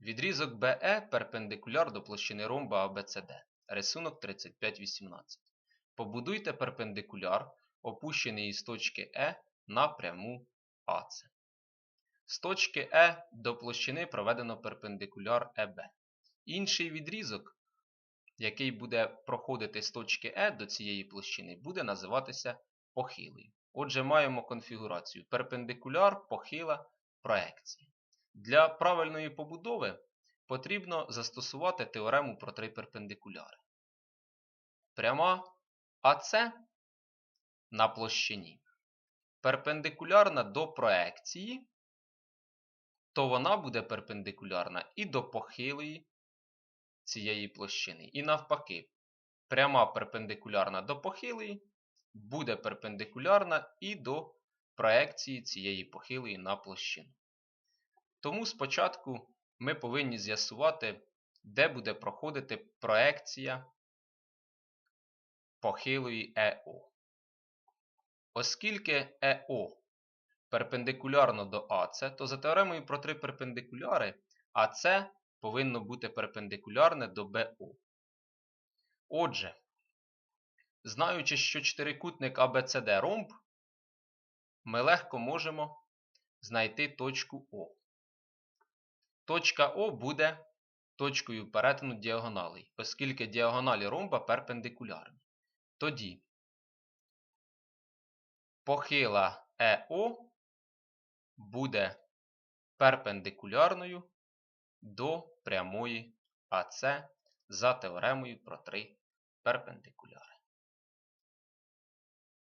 Відрізок BE перпендикуляр до площини ромба ABCD. Рисунок 3518. Побудуйте перпендикуляр, опущений із точки Е на пряму АЦ. З точки Е до площини проведено перпендикуляр ЕБ. Інший відрізок, який буде проходити з точки Е до цієї площини, буде називатися похилою. Отже, маємо конфігурацію перпендикуляр, похила, проекція. Для правильної побудови потрібно застосувати теорему про три перпендикуляри. Пряма АС на площині перпендикулярна до проекції, то вона буде перпендикулярна і до похилої цієї площини. І навпаки, пряма перпендикулярна до похилої буде перпендикулярна і до проекції цієї похилої на площину. Тому спочатку ми повинні з'ясувати, де буде проходити проекція похилої ЕО. Оскільки ЕО перпендикулярно до АЦ, то за теоремою про три перпендикуляри АЦ повинно бути перпендикулярне до БО. Отже, знаючи, що чотирикутник ABCD ромб, ми легко можемо знайти точку О. Точка О буде точкою перетину діагоналей, оскільки діагоналі ромба перпендикулярні. Тоді похила ЕО буде перпендикулярною до прямої АЦ за теоремою про три перпендикуляри.